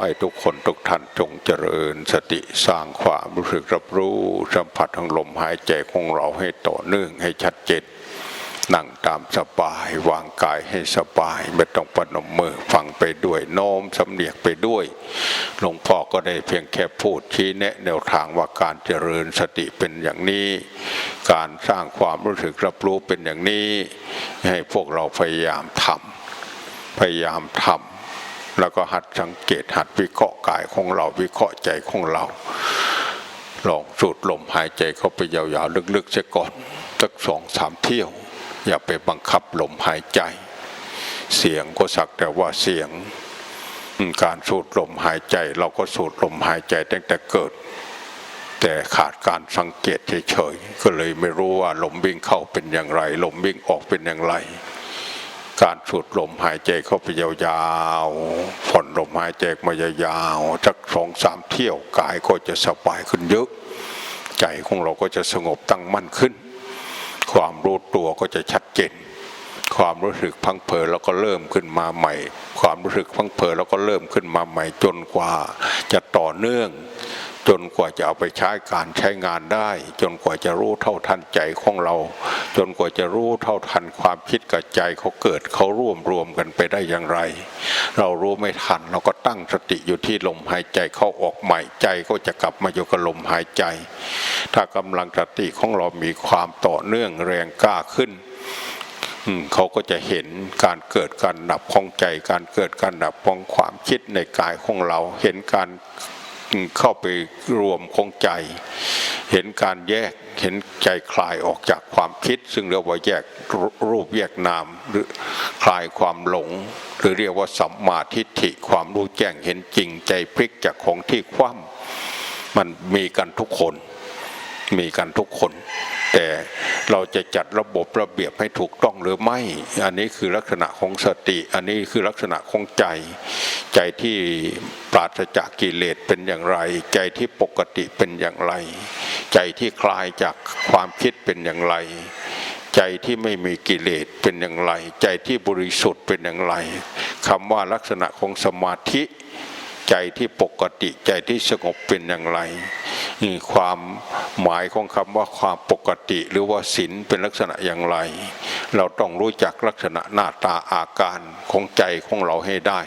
ให้ทุกคนทุกท่านจงเจริญสติสร้างความรู้สึกรับรู้สัมผัสทางลมหายใจของเราให้ต่อเนื่องให้ชัดเจนนั่งตามสบายวางกายให้สบาย ไม่ต้องปนมมือฟังไปด้วยโน้มสำเนียกไปด้วยหลวงพ่อก็ได้เพียงแค่พูดชี้แนะแนวทางว่าการเจริญสติเป็นอย่างนี้ การสร้างความรู้สึกรับรู้เป็นอย่างนี้ ให้พวกเราพยายามทำพยายามทำ แล้วก็หัดสังเกตหัดวิเคราะห์กายของเราวิเคราะห์ใจของเรา ลองสูดลมหายใจเข้าไปยาวๆลึกๆเสียก่อนสักสองสามเที่ยว อย่าไปบังคับลมหายใจ เสียงก็สักแต่ว่าเสียงการสูดลมหายใจ เราก็สูดลมหายใจตั้งแต่เกิด แต่ขาดการสังเกตเฉยๆก็เลยไม่รู้ว่าลมวิ่งเข้าเป็นอย่างไร ลมวิ่งออกเป็นอย่างไร การสูดลมหายใจเข้าไปยาวๆผ่อนลมหายใจมายาวๆสักสองสามเที่ยวกายก็จะสบายขึ้นเยอะ ใจของเราก็จะสงบตั้งมั่นขึ้น ความรู้ตัวก็จะชัดเจนความรู้สึกพังเพอแล้วก็เริ่มขึ้นมาใหม่ ความรู้สึกพังเพอแล้วก็เริ่มขึ้นมาใหม่จนกว่า จะต่อเนื่อง จนกว่าจะเอาไปใช้การใช้งานได้ จนกว่าจะรู้เท่าทันใจของเรา จนกว่าจะรู้เท่าทันความคิดกับใจเขาเกิดเขาร่วมรวมกันไปได้อย่างไร เรารู้ไม่ทันเราก็ตั้งสติอยู่ที่ลมหายใจเข้าออกใหม่ใจก็จะกลับมาอยู่กับลมหายใจ ถ้ากำลังสติของเรามีความต่อเนื่องแรงกล้าขึ้นเขาก็จะเห็นการเกิดการดับของใจ การเกิดการดับของความคิดในกายของเรา เห็นการ เข้าไปรวมของใจ เห็นการแยกเห็นใจคลายออกจากความคิด ซึ่งเรียกว่าแยกรูปแยกนามหรือคลายความหลง หรือเรียกว่าสัมมาทิฏฐิความรู้แจ้งเห็นจริงใจพลิกจากของที่คว่ำมันมีกันทุกคน มีกันทุกคน แต่เราจะจัดระบบระเบียบให้ถูกต้องหรือไม่ อันนี้คือลักษณะของสติ อันนี้คือลักษณะของใจ ใจที่ปราศจากกิเลสเป็นอย่างไร ใจที่ปกติเป็นอย่างไร ใจที่คลายจากความคิดเป็นอย่างไร ใจที่ไม่มีกิเลสเป็นอย่างไร ใจที่บริสุทธิ์เป็นอย่างไรคำว่าลักษณะของสมาธิใจที่ปกติใจที่สงบเป็นอย่างไรนี่ความหมายของคำว่าความป กติ หรือว่าศีลเป็นลักษณะอย่างไร เราต้องรู้จักลักษณะหน้าตาอาการของใจของเราให้ได้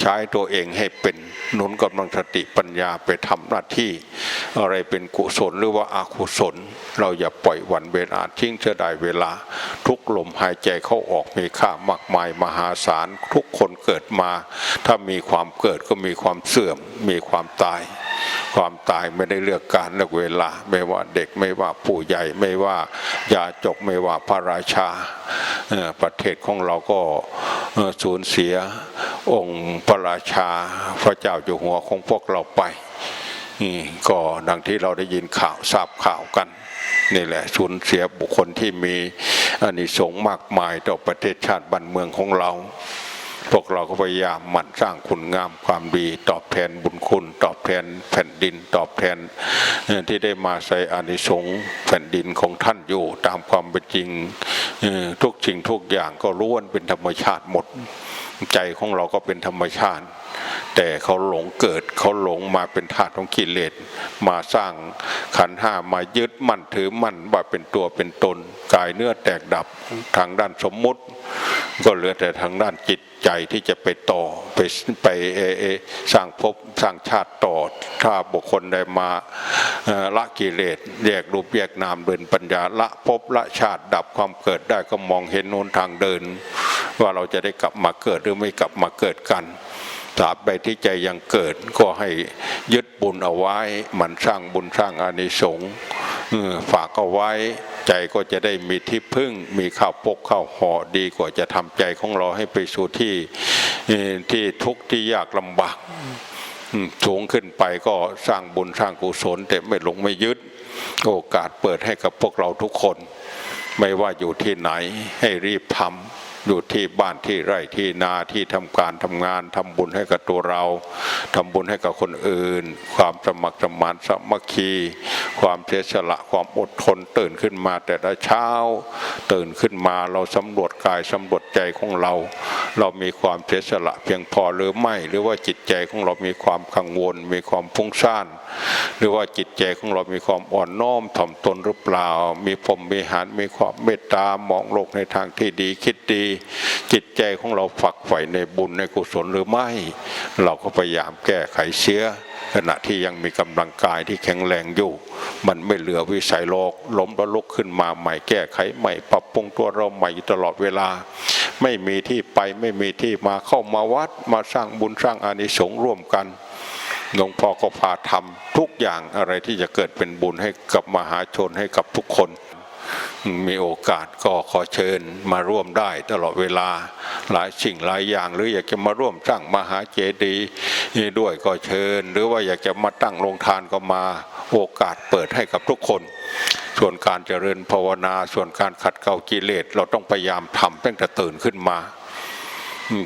ใช้ตัวเองให้เป็นหนุนกำลังสติปัญญาไปทำหน้าที่ อะไรเป็นกุศลหรือว่าอากุศล เราอย่าปล่อยวันเวลาทิ้งเสียดายเวลา ทุกลมหายใจเข้าออกมีค่ามากมายมหาศาลทุกคนเกิดมา ถ้ามีความเกิดก็มีความเสื่อมมีความตาย ความตายไม่ได้เลือกการเลือกเวลา ไม่ว่าเด็กไม่ว่าผู้ใหญ่ไม่ว่ายาจกไม่ว่าพระราชาประเทศของเราก็สูญเสียองค์พระราชาพระเจ้าอยู่หัวของพวกเราไปนี่ก็ดังที่เราได้ยินข่าวทราบข่าวกันนี่แหละสูญเสียบุคคลที่มีอานิสงส์มากมายต่อประเทศชาติบ้านเมืองของเรา พวกเราก็พยายามหมั่นสร้างคุณงามความดี ตอบแทนบุญคุณ ตอบแทนแผ่นดินตอบแทนที่ได้มาใส่อานิสงส์แผ่นดินของท่านอยู่ตามความเป็นจริงทุกสิ่งทุกอย่างก็ล้วนเป็นธรรมชาติหมดใจของเราก็เป็นธรรมชาติ แต่เขาหลงเกิดเขาหลงมาเป็นธาตุของกิเลสมาสร้างขันห้ามายึดมั่นถือมั่นว่าเป็นตัวเป็นตนกายเนื้อแตกดับทางด้านสมมุติ ก็เหลือแต่ทางด้านจิต ใจที่จะไปต่อไปไปเอเอสร้างภพสร้างชาติต่อ ถ้าบุคคลได้มาละกิเลสแยกรูปแยกนามเดินปัญญาละภพละชาติดับความเกิดได้ก็มองเห็นโน้นทางเดิน ว่าเราจะได้กลับมาเกิดหรือไม่กลับมาเกิดกันตราบใดที่ใจยังเกิดก็ให้ยึดบุญเอาไว้ มันสร้างบุญสร้างอานิสงส์ ฝากเอาไว้ใจก็จะได้มีที่พึ่ง มีข้าวปกข้าวห่อดีกว่าจะทำใจของเราให้ไปสู่ที่ที่ทุกข์ที่ยากลำบากสูงขึ้นไปก็สร้างบุญสร้างกุศล แต่ไม่หลงไม่ยึด โอกาสเปิดให้กับพวกเราทุกคน ไม่ว่าอยู่ที่ไหนให้รีบทำ อยู่ที่บ้านที่ไร่ที่นาที่ทำการทำงานทำบุญให้กับตัวเราทำบุญให้กับคนอื่น ความสมัครสมานสมัคคี ความเสียสละความอดทนตื่นขึ้นมาแต่ละเช้า ตื่นขึ้นมาเราสำรวจกายสำรวจใจของเรา เรามีความเสียสละเพียงพอหรือไม่ หรือว่าจิตใจของเรามีความกังวล มีความฟุ้งซ่านหรือว่าจิตใจของเรามีความอ่อนน้อมถ่อมตนหรือเปล่า มีพรหมมีหารมีความเมตตามองโลกในทางที่ดีคิดดีจิตใจของเราฝักใฝ่ในบุญในกุศลหรือไม่ เราก็พยายามแก้ไขเสียขณะที่ยังมีกำลังกายที่แข็งแรงอยู่ มันไม่เหลือวิสัยโลกล้มแล้วลุกขึ้นมาใหม่แก้ไขใหม่ปรับปรุงตัวเราใหม่ตลอดเวลา ไม่มีที่ไปไม่มีที่มาเข้ามาวัดมาสร้างบุญสร้างอานิสงส์ร่วมกันหลวงพ่อก็พาทำทุกอย่างอะไรที่จะเกิดเป็นบุญให้กับมหาชนให้กับทุกคน มีโอกาสก็ขอเชิญมาร่วมได้ตลอดเวลาหลายสิ่งหลายอย่าง หรืออยากจะมาร่วมสร้างมหาเจดีย์ด้วยก็เชิญ หรือว่าอยากจะมาตั้งโรงทานก็มาโอกาสเปิดให้กับทุกคน ส่วนการเจริญภาวนา ส่วนการขัดเกลากิเลสเราต้องพยายามทำตั้งแต่ตื่นขึ้นมา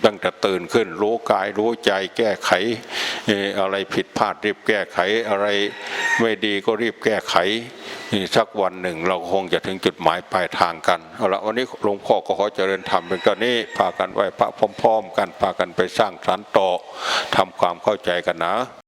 ตั้งแต่ตื่นขึ้นรู้กายรู้ใจแก้ไขอะไรผิดพลาดรีบแก้ไขอะไรไม่ดีก็รีบแก้ไข นี่สักวันหนึ่งเราคงจะถึงจุดหมายปลายทางกันเอาละวันนี้หลวงพ่อก็ขอเจริญธรรมเป็นตอนนี้พากันไหว้พระพร้อม ๆ กันพากันไปสร้างสรรค์ต่อทำความเข้าใจกันนะ